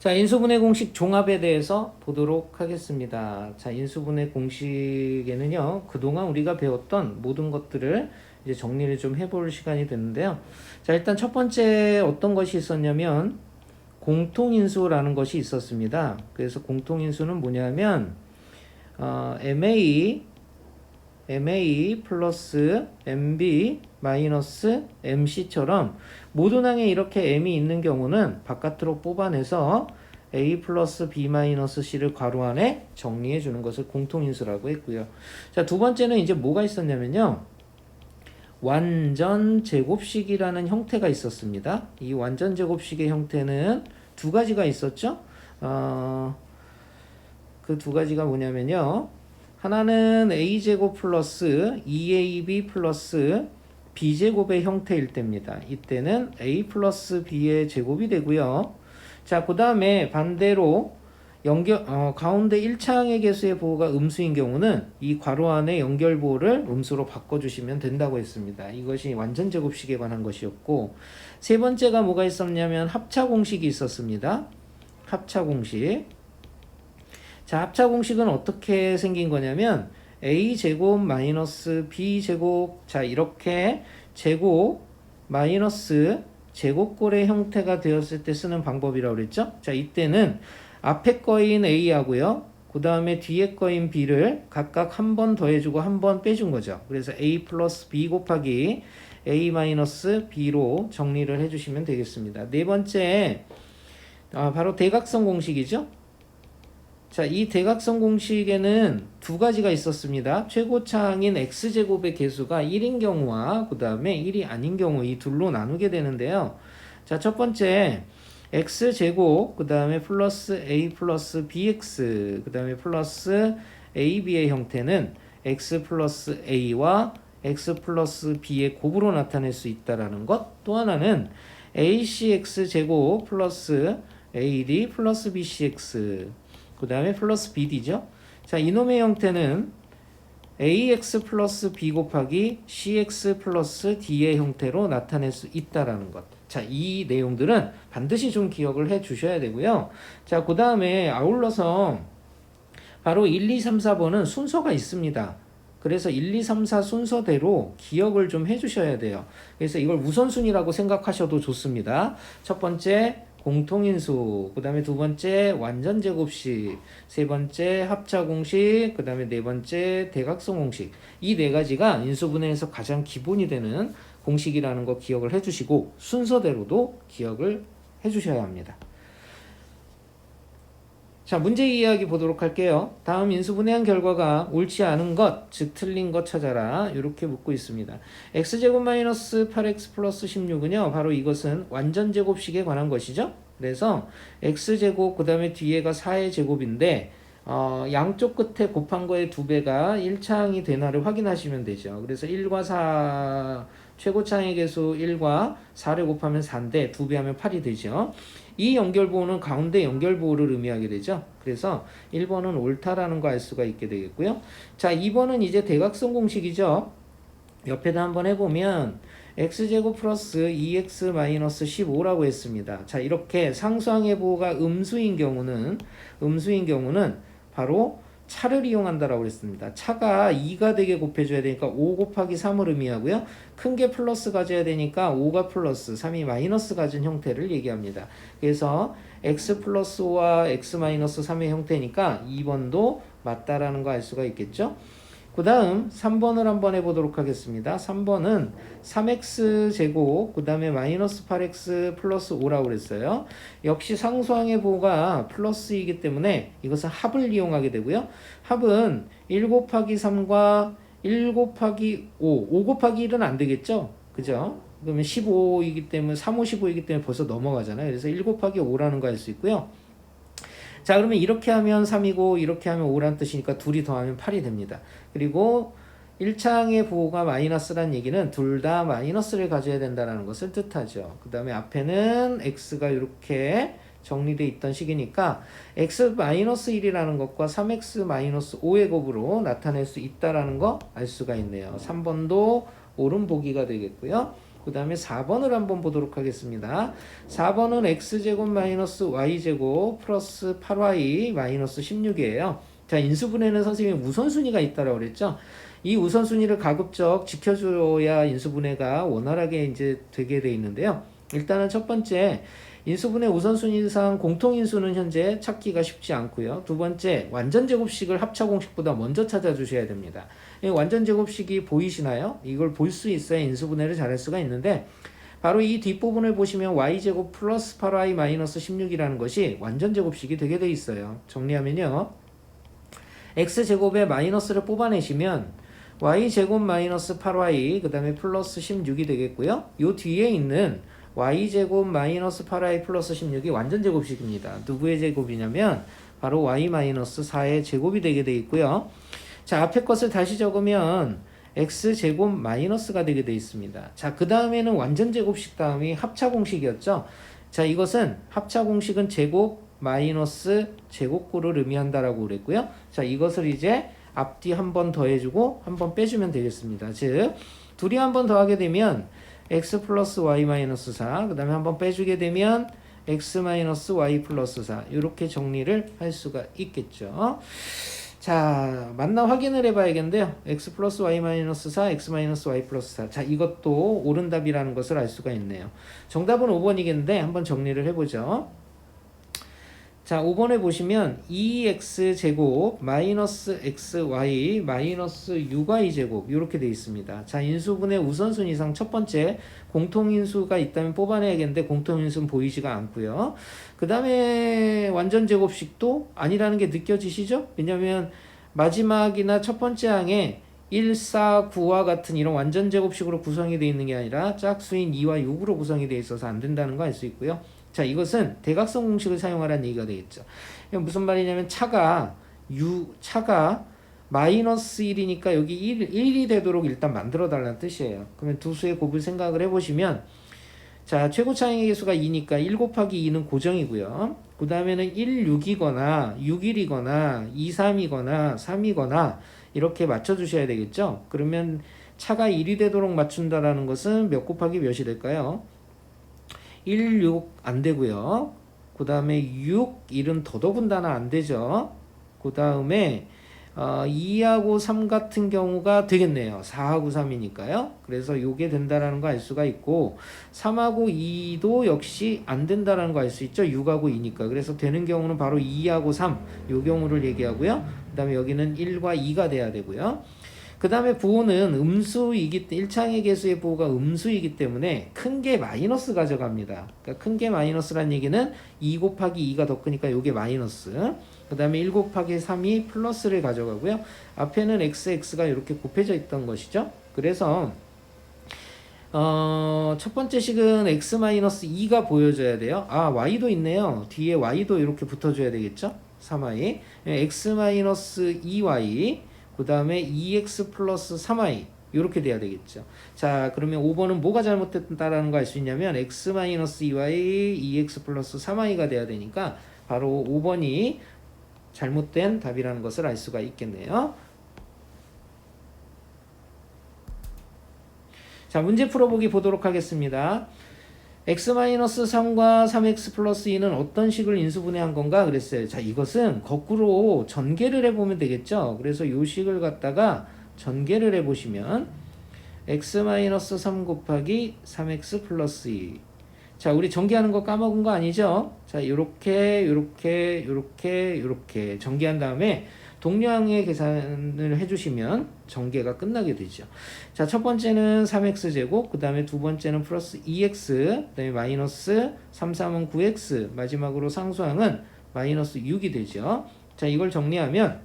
자, 인수분해 공식 종합에 대해서 보도록 하겠습니다. 자, 인수분해 공식에는요, 그동안 우리가 배웠던 모든 것들을 이제 정리를 좀 해볼 시간이 됐는데요. 자, 일단 첫 번째 어떤 것이 있었냐면, 공통인수라는 것이 있었습니다. 그래서 공통인수는 뭐냐면, 어, MA, MA 플러스 MB 마이너스 MC처럼 모든 항에 이렇게 M이 있는 경우는 바깥으로 뽑아내서 A 플러스 B 마이너스 C를 괄호 안에 정리해 주는 것을 공통인수라고 했고요. 자, 두 번째는 이제 뭐가 있었냐면요. 완전 제곱식이라는 형태가 있었습니다. 이 완전 제곱식의 형태는 두 가지가 있었죠. 어, 그 두 가지가 뭐냐면요. 하나는 a제곱 플러스 2ab 플러스 b제곱의 형태일 때입니다. 이때는 a 플러스 b의 제곱이 되고요. 자, 그 다음에 반대로 연결, 어, 가운데 1차항의 개수의 보호가 음수인 경우는 이 괄호 안에 연결 보호를 음수로 바꿔주시면 된다고 했습니다. 이것이 완전 제곱식에 관한 것이었고, 세 번째가 뭐가 있었냐면 합차 공식이 있었습니다. 합차 공식. 자, 합차 공식은 어떻게 생긴 거냐면 a 제곱 마이너스 b 제곱 자 이렇게 제곱 마이너스 제곱꼴의 형태가 되었을 때 쓰는 방법이라고 그랬죠? 자, 이때는 앞에 거인 a하고요. 그 다음에 뒤에 거인 b를 각각 한 번 더해주고 한 번 빼준 거죠. 그래서 a 플러스 b 곱하기 a 마이너스 b로 정리를 해주시면 되겠습니다. 네 번째, 아, 바로 대각선 공식이죠. 자, 이 대각선 공식에는 두 가지가 있었습니다. 최고차항인 x제곱의 개수가 1인 경우와 그 다음에 1이 아닌 경우 이 둘로 나누게 되는데요. 자, 첫 번째 x제곱 그 다음에 플러스 a 플러스 bx 그 다음에 플러스 ab의 형태는 x 플러스 a와 x 플러스 b의 곱으로 나타낼 수 있다라는 것. 또 하나는 acx 제곱 플러스 ad 플러스 bcx 그 다음에 플러스 bd죠. 자, 이놈의 형태는 ax 플러스 b 곱하기 cx 플러스 d의 형태로 나타낼 수 있다라는 것. 자, 이 내용들은 반드시 좀 기억을 해 주셔야 되고요. 자, 그 다음에 아울러서 바로 1, 2, 3, 4번은 순서가 있습니다. 그래서 1, 2, 3, 4 순서대로 기억을 좀 해주셔야 돼요. 그래서 이걸 우선순위라고 생각하셔도 좋습니다. 첫 번째, 공통인수, 그 다음에 두 번째 완전 제곱식, 세 번째 합차 공식, 그 다음에 네 번째 대각선 공식. 이 네 가지가 인수분해에서 가장 기본이 되는 공식이라는 거 기억을 해주시고 순서대로도 기억을 해주셔야 합니다. 자, 문제 이야기 보도록 할게요. 다음 인수분해한 결과가 옳지 않은 것, 즉 틀린 것 찾아라. 이렇게 묻고 있습니다. x제곱 마이너스 8x 플러스 16은요. 바로 이것은 완전 제곱식에 관한 것이죠. 그래서 x제곱 그 다음에 뒤에가 4의 제곱인데 어, 양쪽 끝에 곱한 거의 두 배가 1차항이 되나를 확인하시면 되죠. 그래서 1과 4 최고차항의 개수 1과 4를 곱하면 4인데 두 배 하면 8이 되죠. 이 연결보호는 가운데 연결보호를 의미하게 되죠. 그래서 1번은 옳다라는 거 알 수가 있게 되겠고요. 자, 2번은 이제 대각선 공식이죠. 옆에다 한번 해보면 x제곱 플러스 2x 마이너스 15라고 했습니다. 자, 이렇게 상수항의 보호가 음수인 경우는 음수인 경우는 바로 차를 이용한다라고 그랬습니다. 차가 2가 되게 곱해줘야 되니까 5 곱하기 3을 의미하고요. 큰 게 플러스 가져야 되니까 5가 플러스, 3이 마이너스 가진 형태를 얘기합니다. 그래서 x 플러스 5와 x 마이너스 3의 형태니까 2번도 맞다라는 거 알 수가 있겠죠. 그 다음 3번을 한번 해보도록 하겠습니다. 3번은 3x 제곱 그 다음에 마이너스 8x 플러스 5라고 그랬어요. 역시 상수항의 보가 플러스이기 때문에 이것은 합을 이용하게 되고요. 합은 1 곱하기 3과 1 곱하기 5, 5 곱하기 1은 안 되겠죠? 그죠? 그러면 15이기 때문에 3, 5, 15이기 때문에 벌써 넘어가잖아요. 그래서 1 곱하기 5라는 거알수 있고요. 자, 그러면 이렇게 하면 3이고 이렇게 하면 5란 뜻이니까 둘이 더하면 8이 됩니다. 그리고 1차항의 부호가 마이너스란 얘기는 둘 다 마이너스를 가져야 된다는 것을 뜻하죠. 그 다음에 앞에는 x가 이렇게 정리되어 있던 식이니까 x 마이너스 1이라는 것과 3x 마이너스 5의 곱으로 나타낼 수 있다라는 거 알 수가 있네요. 3번도 옳은 보기가 되겠고요. 그 다음에 4번을 한번 보도록 하겠습니다. 4번은 x제곱 마이너스 y제곱 플러스 8y 마이너스 16이에요. 자, 인수분해는 선생님이 우선순위가 있다라고 그랬죠? 이 우선순위를 가급적 지켜줘야 인수분해가 원활하게 이제 되게 돼 있는데요. 일단은 첫 번째, 인수분해 우선순위상 공통인수는 현재 찾기가 쉽지 않고요. 두 번째, 완전 제곱식을 합차 공식보다 먼저 찾아주셔야 됩니다. 이 완전 제곱식이 보이시나요? 이걸 볼 수 있어야 인수분해를 잘할 수가 있는데 바로 이 뒷부분을 보시면 y제곱 플러스 8y 마이너스 16이라는 것이 완전 제곱식이 되게 돼 있어요. 정리하면요. x제곱에 마이너스를 뽑아내시면 y제곱 마이너스 8y 그 다음에 플러스 16이 되겠고요. 요 뒤에 있는 y제곱 마이너스 8y 플러스 16이 완전 제곱식입니다. 누구의 제곱이냐면 바로 y 마이너스 4의 제곱이 되게 돼 있고요. 자 앞에 것을 다시 적으면 x 제곱 마이너스가 되게 돼 있습니다. 자그 다음에는 완전 제곱식 다음이 합차 공식이었죠. 자 이것은 합차 공식은 제곱 마이너스 제곱구를 의미한다라고 그랬고요. 자 이것을 이제 앞뒤 한 번 더해주고 한 번 빼주면 되겠습니다. 즉 둘이 한 번 더하게 되면 x 플러스 y 마이너스 4, 그 다음에 한번 빼주게 되면 x 마이너스 y 플러스 4 이렇게 정리를 할 수가 있겠죠. 자, 맞나 확인을 해봐야겠는데요. x 플러스 y 마이너스 4, x 마이너스 y 플러스 4. 자, 이것도 옳은 답이라는 것을 알 수가 있네요. 정답은 5번이겠는데 한번 정리를 해보죠. 자, 5번에 보시면 2x 제곱 마이너스 xy 마이너스 6y 제곱 이렇게 돼 있습니다. 자, 인수분의 우선순위상 첫 번째 공통인수가 있다면 뽑아내야겠는데 공통인수는 보이지가 않고요. 그 다음에 완전 제곱식도 아니라는 게 느껴지시죠? 왜냐하면 마지막이나 첫 번째 항에 1, 4, 9와 같은 이런 완전 제곱식으로 구성이 되어 있는 게 아니라 짝수인 2와 6으로 구성이 되어 있어서 안 된다는 거 알 수 있고요. 자, 이것은 대각선 공식을 사용하라는 얘기가 되겠죠. 무슨 말이냐면 차가 u 차가 마이너스 1이니까 여기 1, 1이 되도록 일단 만들어 달라는 뜻이에요. 그러면 두 수의 곱을 생각을 해보시면 자 최고 차항의 개수가 2니까 1 곱하기 2는 고정이고요. 그 다음에는 1, 6이거나 6, 1이거나 2, 3이거나 3이거나 이렇게 맞춰주셔야 되겠죠. 그러면 차가 1이 되도록 맞춘다라는 것은 몇 곱하기 몇이 될까요? 1, 6 안 되고요. 그 다음에 6, 1은 더더군다나 안 되죠. 그 다음에 어, 2하고 3 같은 경우가 되겠네요. 4하고 3이니까요. 그래서 요게 된다라는 거 알 수가 있고 3하고 2도 역시 안 된다라는 거 알 수 있죠. 6하고 2니까. 그래서 되는 경우는 바로 2하고 3, 요 경우를 얘기하고요. 그 다음에 여기는 1과 2가 돼야 되고요. 그 다음에 부호는 음수이기 때 1창의 개수의 부호가 음수이기 때문에 큰 게 마이너스 가져갑니다. 그러니까 큰 게 마이너스란 얘기는 2 곱하기 2가 더 크니까 요게 마이너스. 그 다음에 1 곱하기 3이 플러스를 가져가고요. 앞에는 xx가 이렇게 곱해져 있던 것이죠. 그래서 어, 첫 번째 식은 x 마이너스 2가 보여져야 돼요. 아, y도 있네요. 뒤에 y도 이렇게 붙어줘야 되겠죠? 3y. x 마이너스 2y. 그 다음에 2x 플러스 3y 이렇게 돼야 되겠죠. 자, 그러면 5번은 뭐가 잘못됐다라는 거 알 수 있냐면 x 마이너스 2y, 2x 플러스 3y가 돼야 되니까 바로 5번이 잘못된 답이라는 것을 알 수가 있겠네요. 자, 문제 풀어보기 보도록 하겠습니다. X-3과 3x 플러스 2는 어떤 식을 인수분해한 건가 그랬어요. 자, 이것은 거꾸로 전개를 해보면 되겠죠. 그래서 요 식을 갖다가 전개를 해보시면 x-3 곱하기 3x 플러스 2. 자, 우리 전개하는 거 까먹은 거 아니죠? 자, 요렇게, 요렇게, 요렇게, 요렇게 전개한 다음에 동량의 계산을 해주시면 전개가 끝나게 되죠. 자, 첫 번째는 3x제곱, 그 다음에 두 번째는 플러스 2x, 그 다음에 마이너스 3, 3은 9x, 마지막으로 상수항은 마이너스 6이 되죠. 자, 이걸 정리하면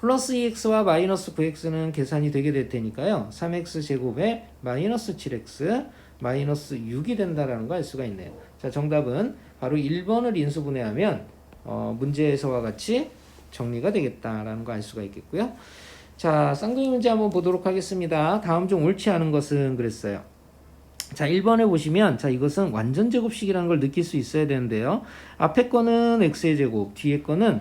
플러스 2x와 마이너스 9x는 계산이 되게 될 테니까요. 3x 제곱에 마이너스 7x, 마이너스 6이 된다라는 걸 알 수가 있네요. 자, 정답은 바로 1번을 인수분해하면 어, 문제에서와 같이 정리가 되겠다라는 거 알 수가 있겠고요. 자, 쌍둥이 문제 한번 보도록 하겠습니다. 다음 중 옳지 않은 것은 그랬어요. 자, 1번에 보시면 자, 이것은 완전 제곱식이라는 걸 느낄 수 있어야 되는데요. 앞에 거는 x의 제곱, 뒤에 거는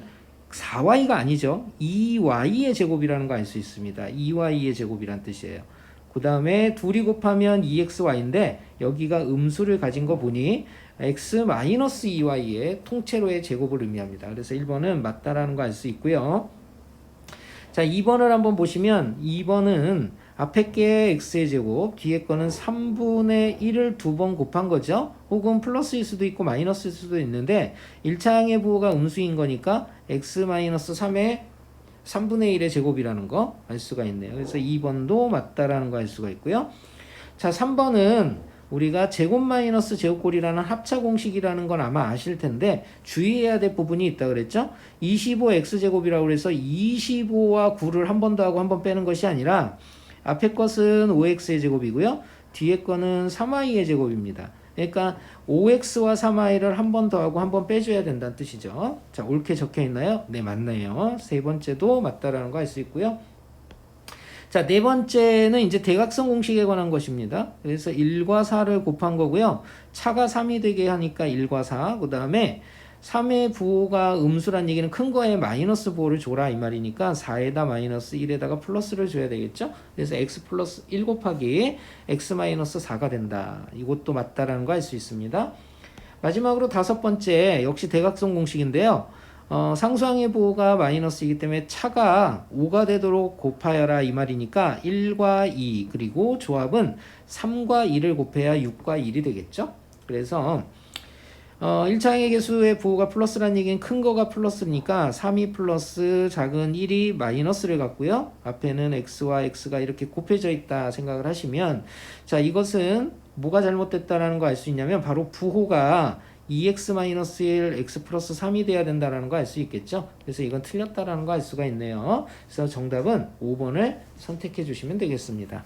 4y가 아니죠. 2y의 제곱이라는 거 알 수 있습니다. 2y의 제곱이란 뜻이에요. 그그 다음에 둘이 곱하면 2xy인데 여기가 음수를 가진 거 보니 x-2y의 통째로의 제곱을 의미합니다. 그래서 1번은 맞다라는 거 알 수 있고요. 자, 2번을 한번 보시면 2번은 앞에 게 x의 제곱, 뒤에 거는 3분의 1을 두 번 곱한 거죠. 혹은 플러스일 수도 있고 마이너스일 수도 있는데 1차항의 부호가 음수인 거니까 x-3의 3분의 1의 제곱이라는 거 알 수가 있네요. 그래서 2번도 맞다라는 거 알 수가 있고요. 자, 3번은 우리가 제곱 마이너스 제곱골이라는 합차 공식이라는 건 아마 아실 텐데 주의해야 될 부분이 있다 그랬죠? 25x제곱이라고 그래서 25와 9를 한 번 더 하고 한 번 빼는 것이 아니라 앞에 것은 5x의 제곱이고요. 뒤에 거는 3y의 제곱입니다. 그러니까 5x와 3y를 한 번 더 하고 한 번 빼줘야 된다는 뜻이죠. 자, 옳게 적혀 있나요? 네, 맞네요. 세 번째도 맞다라는 거 알 수 있고요. 자, 네 번째는 이제 대각선 공식에 관한 것입니다. 그래서 1과 4를 곱한 거고요. 차가 3이 되게 하니까 1과 4. 그 다음에 3의 부호가 음수란 얘기는 큰 거에 마이너스 부호를 줘라 이 말이니까 4에다 마이너스 1에다가 플러스를 줘야 되겠죠? 그래서 x 플러스 1 곱하기 x 마이너스 4가 된다. 이것도 맞다라는 거 알 수 있습니다. 마지막으로 다섯 번째 역시 대각선 공식인데요. 어, 상수항의 부호가 마이너스이기 때문에 차가 5가 되도록 곱하여라 이 말이니까 1과 2 그리고 조합은 3과 2를 곱해야 6과 1이 되겠죠. 그래서 어, 1차항의 개수의 부호가 플러스라는 얘기는 큰 거가 플러스니까 3이 플러스 작은 1이 마이너스를 갖고요. 앞에는 x와 x가 이렇게 곱해져 있다 생각을 하시면 자 이것은 뭐가 잘못됐다라는 거 알 수 있냐면 바로 부호가 2x-1 x 플러스 3이 돼야 된다라는 거 알 수 있겠죠? 그래서 이건 틀렸다라는 거 알 수가 있네요. 그래서 정답은 5번을 선택해 주시면 되겠습니다.